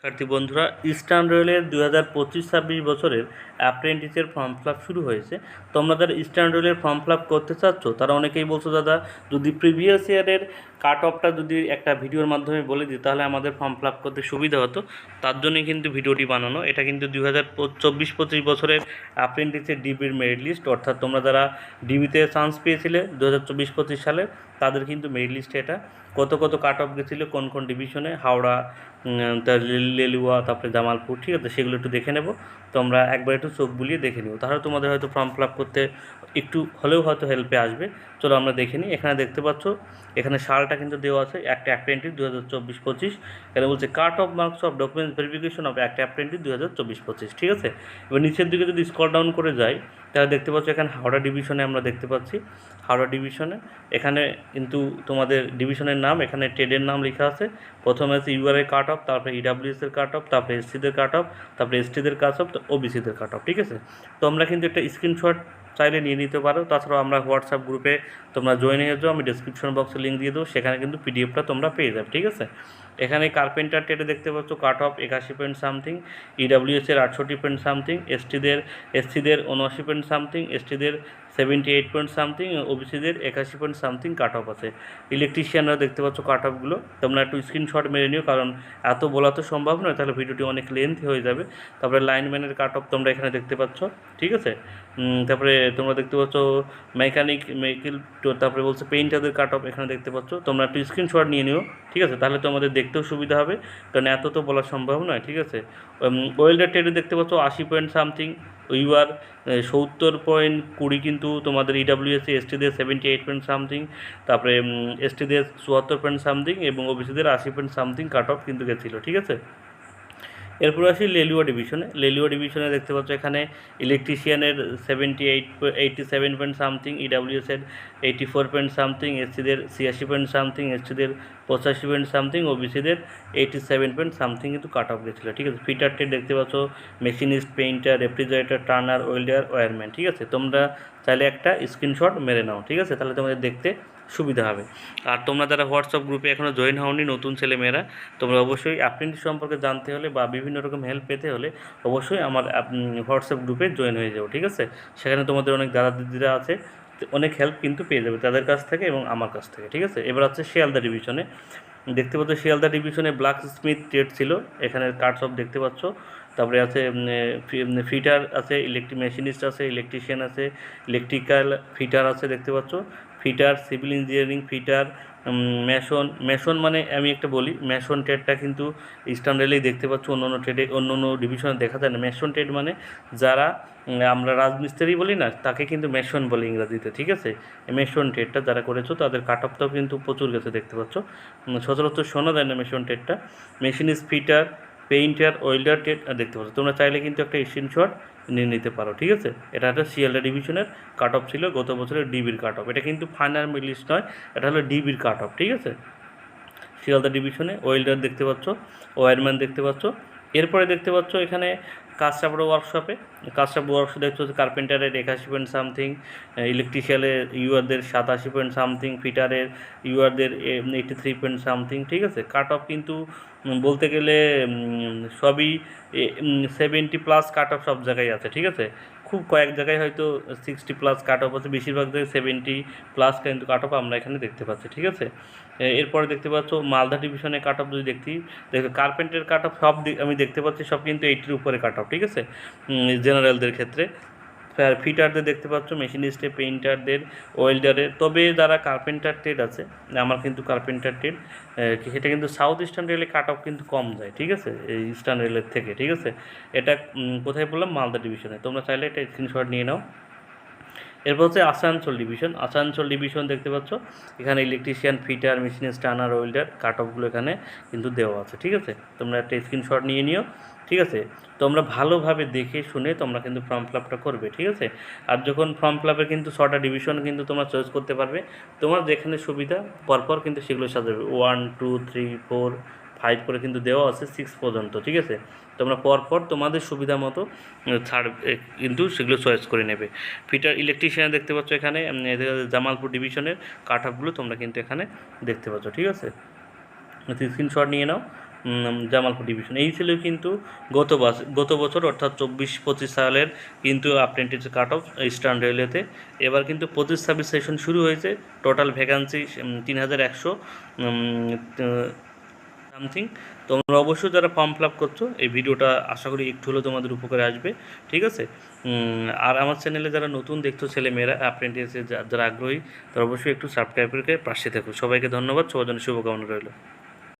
শিক্ষার্থী বন্ধুরা, ইস্টার্ন রেলের দু হাজার পঁচিশ ছাব্বিশ বছরের অ্যাপ্রেন্টিসের ফর্ম ফিল শুরু হয়েছে। তোমরা যারা ইস্টার্ন রেলের ফর্ম ফিল করতে চাচ্ছ, তারা অনেকেই বলছো, দাদা, যদি প্রিভিয়াস ইয়ারের কাট অফটা যদি একটা ভিডিওর মাধ্যমে বলে দিই, তাহলে আমাদের ফর্ম ফিল করতে সুবিধা হতো। তার জন্যই কিন্তু ভিডিওটি বানানো। এটা কিন্তু দু হাজার চব্বিশ পঁচিশ বছরের অ্যাপ্রেন্টিসের ডিবির মেরিট লিস্ট অর্থাৎ তোমরা যারা ডিবিতে চান্স পেয়েছিলে দু হাজার চব্বিশ পঁচিশ সালে, তাদের কিন্তু মেরিট লিস্টে এটা। কত কত কাট অফ গেছিল, কোন কোন ডিভিশনে হাওড়া লেলুয়া, তারপরে জামালপুর, ঠিক আছে? সেগুলো একটু দেখে নেব। তোমরা একবার একটু চোখ বুলিয়ে দেখে নিও। তাহলে তোমাদের হয়তো ফর্ম ফিল করতে একটু হলেও হয়তো হেল্পে আসবে। চলো আমরা দেখে নিই। এখানে দেখতে পাচ্ছ, এখানে সালটা কিন্তু দেওয়া আছে, একটা অ্যাপ্রেন্টিস দু হাজার চব্বিশ পঁচিশ। এখানে বলছে cut off marks of documents verification of একটা অ্যাপ্রেন্টিস দু হাজার চব্বিশ পঁচিশ, ঠিক আছে? এবার নিচের দিকে যদি স্কল ডাউন করে যাই, তাহলে দেখতে পাচ্ছ এখানে হাওড়া ডিভিশনে আমরা দেখতে পাচ্ছি। হাওড়া ডিভিশনে এখানে কিন্তু তোমাদের ডিভিশনের নাম, এখানে ট্রেডের নাম লেখা আছে। প্রথমে আছে U R I cut off তারপরে ইডাব্লিউএস এর কাট অফ তারপরে এসসিদের কাট অফ তারপরে এসটিদের কাট অফ ওবিসিদের কাট অফ ঠিক আছে? তো আমরা কিন্তু একটা স্ক্রিনশট চাইলে নিয়ে নিতে পারো। তাছাড়াও আমরা হোয়াটসঅ্যাপ গ্রুপে তোমরা জয়েন হয়ে যাও, আমি ডিসক্রিপশন বক্সে লিঙ্ক দিয়ে দেবো, সেখানে কিন্তু পিডিএফটা তোমরা পেয়ে যাবে, ঠিক আছে? এখানে কার্পেন্টার টেটে দেখতে পাচ্ছ কাট অফ একাশি পয়েন্ট সামথিং ইডাব্লিউএস এর আটষট্টি পয়েন্ট সামথিং এসটিদের এসসিদের উনআশি পয়েন্ট সামথিং এসটিদের সেভেন্টি এইট পয়েন্ট সামথিং ওবিসিদের একাশি পয়েন্ট সামথিং কাট অফ আছে। ইলেকট্রিশিয়ানরা দেখতে পাচ্ছ কাট অফগুলো তোমরা একটু স্ক্রিনশট মেরে নিও, কারণ এত বলা তো সম্ভব নয়, তাহলে ভিডিওটি অনেক লেন্থ হয়ে যাবে। তারপরে লাইনম্যানের কাট অফ তোমরা এখানে দেখতে পাচ্ছ, ঠিক আছে? তারপরে তোমরা দেখতে পাচ্ছ মেকানিক মেকিল তারপরে বলছে পেইন্টারদের কাট অফ এখানে দেখতে পাচ্ছ। তোমরা একটু স্ক্রিনশট নিয়ে নিও, ঠিক আছে? তাহলে তোমাদের দেখতেও সুবিধা হবে, কারণ এত তো বলা সম্ভব নয়, ঠিক আছে? ওয়েল্ডার ট্রেডে দেখতে পাচ্ছ আশি পয়েন্ট সামথিং ইউআর সত্তর পয়েন্ট কুড়ি কিন্তু তোমাদের ইডাব্লিউএস এসটিদের সেভেন্টি এইট পয়েন্ট সামথিং তারপরে এসটিদের চুয়াত্তর পয়েন্ট সামথিং এবং ওবিসিদের আশি পয়েন্ট সামথিং কাট অফ কিন্তু গেছিল, ঠিক আছে? এরপর আসি লেলুয়া ডিভিশনে লেলুয়া ডিভিশনে দেখতে পাচ্ছ এখানে ইলেকট্রিশিয়ানের seventy eight eighty seven point something ইডাব্লিউএসের eighty four point something এসসিদের ছিয়াশি পয়েন্ট সামথিং এসসিদের পঁচাশি পয়েন্ট সামথিং ওবিসিদের এইটি সেভেন পয়েন্ট সামথিং কিন্তু কাট অফ গেছিল, ঠিক আছে? ফিটারটি দেখতে পাচ্ছ machinist painter refrigerator turner welder wireman ঠিক আছে? তোমরা চাইলে একটা স্ক্রিনশট মেরে নাও, ঠিক আছে? তাহলে তোমাদের দেখতে সুবিধা হবে। আর তোমরা যারা হোয়াটসঅ্যাপ গ্রুপে এখনও জয়েন হওনি, নতুন ছেলেমেয়েরা, তোমরা অবশ্যই অ্যাপ্রেন্টিস সম্পর্কে জানতে হলে বা বিভিন্ন রকম হেল্প পেতে হলে অবশ্যই আমার হোয়াটসঅ্যাপ গ্রুপে জয়েন হয়ে যাও, ঠিক আছে? সেখানে তোমাদের অনেক দাদা দিদিরা আছে, অনেক হেল্প কিন্তু পেয়ে যাবে তাদের কাছ থেকে এবং আমার কাছ থেকে, ঠিক আছে? এবার হচ্ছে শিয়ালদা ডিভিশনে দেখতে পাচ্ছ শিয়ালদা ডিভিশনে ব্ল্যাক স্মিথ ট্রেড ছিল। এখানে কার্ড সব দেখতে পাচ্ছ। তারপরে আছে ফিটার আছে ইলেকট্রিক মেশিনিস্ট আছে, ইলেকট্রিশিয়ান আছে, ইলেকট্রিক্যাল ফিটার আছে দেখতে পাচ্ছ। Fitter, civil engineering fitter mason mason মানে আমি একটা বলি মেশন ট্রেডটা কিন্তু ইস্টার্ন রেলেই দেখতে পাচ্ছ অন্য অন্য ট্রেডে অন্য অন্য ডিভিশনে দেখা যায় না। মেশন ট্রেড মানে যারা আমরা রাজমিস্ত্রি বলি না, তাকে কিন্তু মেশন বলে ইংরাজিতে, ঠিক আছে? মেশন ট্রেডটা যারা করেছ, তাদের কাট অফটাও কিন্তু প্রচুর গেছে, দেখতে পাচ্ছ। সচরাচর শোনা যায় না মেশন ট্রেডটা। মেশিনিস্ট ফিটার পেইন্টার, ওয়েল্ডার, টেট দেখতে পাচ্ছ। তোমরা চাইলে কিন্তু একটা স্ক্রিনশট নিয়ে নিতে পারো, ঠিক আছে? এটা একটা শিয়ালদা ডিভিশনের কাট অফ ছিল গত বছরের ডিবির কাট অফ এটা কিন্তু ফাইনাল মিলিস্ট নয়, এটা হলো ডিবির কাট অফ ঠিক আছে? শিয়ালদা ডিভিশনে, ওয়েল্ডার দেখতে পাচ্ছ, ওয়ারম্যান দেখতে পাচ্ছ। এরপরে দেখতে পাচ্ছ এখানে কাস্টাবড় ওয়ার্কশপে কাস্টাবড় ওয়ার্কশপ দেখতে হচ্ছে কার্পেন্টারের একাশি পয়েন্ট সামথিং ইলেকট্রিশিয়ালের ইউআরদের সাতাশি পয়েন্ট সামথিং ফিটারের ইউআরদের এইটি থ্রি পয়েন্ট সামথিং ঠিক আছে? কাট অফ কিন্তু বলতে গেলে সবই সেভেন্টি প্লাস কাট অফ সব জায়গায় আছে, ঠিক আছে? খুব কয়েক জায়গায় হয়তো সিক্সটি প্লাস কাট অফ আছে। বেশিরভাগ জায়গায় সেভেন্টি প্লাস কিন্তু কাট অফ আমরা এখানে দেখতে পাচ্ছি, ঠিক আছে? এরপরে দেখতে পাচ্ছ মালদা ডিভিশনে কাট অফ যদি দেখি, দেখো কার্পেন্টের কাট অফ সব আমি দেখতে পাচ্ছি সব কিন্তু এইটির উপরে কাট অফ ঠিক আছে? জেনারেলদের ক্ষেত্রে। ফিটারদের দেখতে পাচ্ছ মেশিনিস্টে পেইন্টারদের ওয়েল্ডারের তবে যারা কার্পেন্টার ট্রেড আছে, আমার কিন্তু কার্পেন্টার ট্রেড সেটা কিন্তু সাউথ ইস্টার্ন রেলে কাট অফ কিন্তু কম যায়, ঠিক আছে? এই ইস্টার্ন রেলের থেকে, ঠিক আছে? এটা কোথায় বললাম? মালদা ডিভিশনে তোমরা চাইলে এটা স্ক্রিনশট নিয়ে নাও। এরপর হচ্ছে আসানসোল ডিভিশন আসানসোল ডিভিশন দেখতে পাচ্ছ, এখানে electrician fitter machinist turner welder cut অফগুলো এখানে কিন্তু দেওয়া আছে, ঠিক আছে? তোমরা একটা স্ক্রিনশট নিয়ে নিও, ঠিক আছে? তোমরা ভালোভাবে দেখে শুনে তোমরা কিন্তু ফর্ম ফিল আপটা করবে, ঠিক আছে? আর যখন ফর্ম ফিল আপে কিন্তু ছটা ডিভিশন কিন্তু তোমরা চয়েস করতে পারবে, তোমার যেখানে সুবিধা, পরপর কিন্তু সেগুলো সাজাবে। One two three four five করে কিন্তু দেওয়া আছে সিক্স পর্যন্ত, ঠিক আছে? তোমরা পরপর তোমাদের সুবিধা মতো ছাড় কিন্তু সেগুলো চয়েস করে নেবে। ফিটার ইলেকট্রিশিয়ান দেখতে পাচ্ছ এখানে জামালপুর ডিভিশনের কাট অফগুলো তোমরা কিন্তু এখানে দেখতে পাচ্ছ, ঠিক আছে? স্ক্রিনশট নিয়ে নাও জামালপুর ডিভিশন এই ছিল কিন্তু গত বাস- গত বছর, অর্থাৎ চব্বিশ, পঁচিশ সালের কিন্তু অ্যাপ্রেন্টিস কাট অফ ইস্টার্ন রেলওয়েতে এবার কিন্তু পঁচিশ ছাব্বিশ সেশন শুরু হয়েছে টোটাল ভ্যাকান্সি তিন হাজার একশো সামথিং তোমরা অবশ্যই যারা ফর্ম ফিল আপ করছ, এই ভিডিওটা আশা করি একটু হলেও তোমাদের উপকারে আসবে, ঠিক আছে? আর আমার চ্যানেলে যারা নতুন দেখছ ছেলে মেয়েরা অ্যাপ্রেন্টিসে যারা আগ্রহী, তারা অবশ্যই একটু সাবস্ক্রাইব করে পাশে থাকো। সবাইকে ধন্যবাদ, সবার জন্য শুভকামনা রইল।